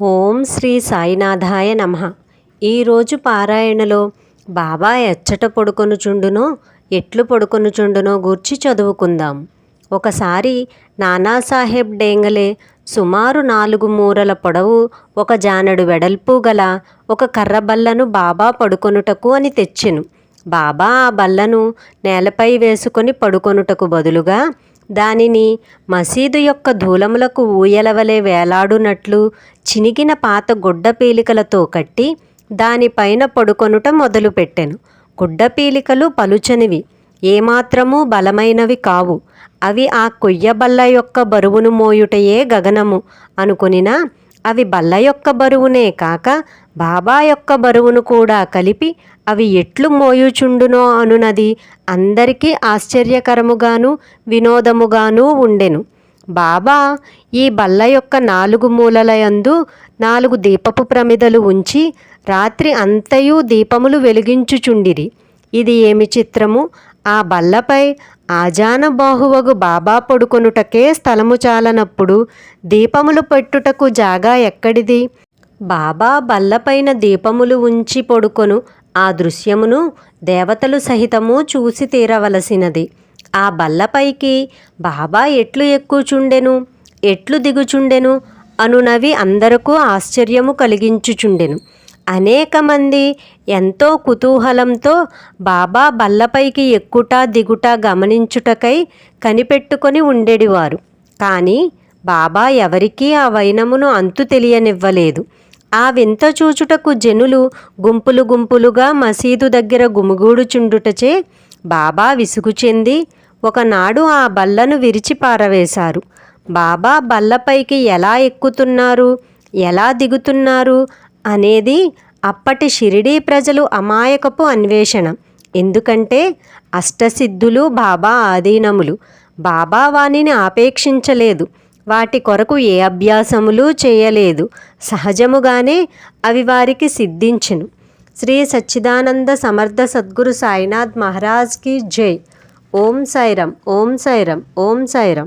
ఓం శ్రీ సాయినాథాయ నమ. ఈరోజు పారాయణలో బాబా ఎచ్చట పడుకొనుచుండునో ఎట్లు పడుకొనుచుండునో గూర్చి చదువుకుందాం. ఒకసారి నానాసాహెబ్ డేంగలే సుమారు నాలుగు మూరల పొడవు ఒక జానడు వెడల్పు గల ఒక కర్ర బల్లను బాబా పడుకొనుటకు అని తెచ్చెను. బాబా ఆ బల్లను నేలపై వేసుకొని పడుకొనుటకు బదులుగా దానిని మసీదు యొక్క ధూలములకు ఊయలవలే వేలాడునట్లు చినిగిన పాత గుడ్డ పీలికలతో కట్టి దానిపైన పడుకొనుట మొదలుపెట్టెను. గుడ్డ పీలికలు పలుచనివి ఏమాత్రమూ బలమైనవి కావు. అవి ఆ కొయ్య బల్ల యొక్క బరువును మోయుటయే గగనము. అనుకునినా అవి బల్ల యొక్క బరువునే కాక బాబా యొక్క బరువును కూడా కలిపి అవి ఎట్లు మోయుచుండునో అనునది అందరికీ ఆశ్చర్యకరముగాను వినోదముగాను ఉండెను. బాబా ఈ బల్ల యొక్క నాలుగు మూలలయందు నాలుగు దీపపు ప్రమిదలు ఉంచి రాత్రి అంతయు దీపములు వెలిగించుచుండిరి. ఇది ఏమి చిత్రము? ఆ బల్లపై ఆజాన బాహువగు బాబా పడుకొనుటకే స్థలము చాలనప్పుడు దీపములు పెట్టుటకు జాగా ఎక్కడిది? బాబా బల్లపైన దీపములు ఉంచి పడుకొను ఆ దృశ్యమును దేవతలు సహితము చూసి తీరవలసినది. ఆ బల్లపైకి బాబా ఎట్లు ఎక్కుచుండెను? ఎట్లు దిగుచుండెను అనునవి అందరకు ఆశ్చర్యము కలిగించుచుండెను. అనేక మంది ఎంతో కుతూహలంతో బాబా బల్లపైకి ఎక్కుట దిగుట గమనించుటకై కనిపెట్టుకొని ఉండేడివారు. కానీ బాబా ఎవరికీ ఆ వైనమును అంతు తెలియనివ్వలేదు. ఆ వింత చూచుటకు జనులు గుంపులు గుంపులుగా మసీదు దగ్గర గుమిగూడుచుండుటచే బాబా విసుగు చెంది ఒకనాడు ఆ బల్లను విరిచి పారవేశారు. బాబా బల్లపైకి ఎలా ఎక్కుతున్నారు? ఎలా దిగుతున్నారు? అనేది అప్పటి షిరిడీ ప్రజలు అమాయకపు అన్వేషణ. ఎందుకంటే అష్టసిద్ధులు బాబా ఆధీనములు. బాబా వాణిని ఆపేక్షించలేదు. వాటి కొరకు ఏ అభ్యాసములు చేయలేదు. సహజముగానే అవి వారికి సిద్ధించెను. శ్రీ సచ్చిదానంద సమర్థ సద్గురు సాయినాథ్ మహారాజ్కి జై. ఓం సైరం ఓం సైరం ఓం సైరం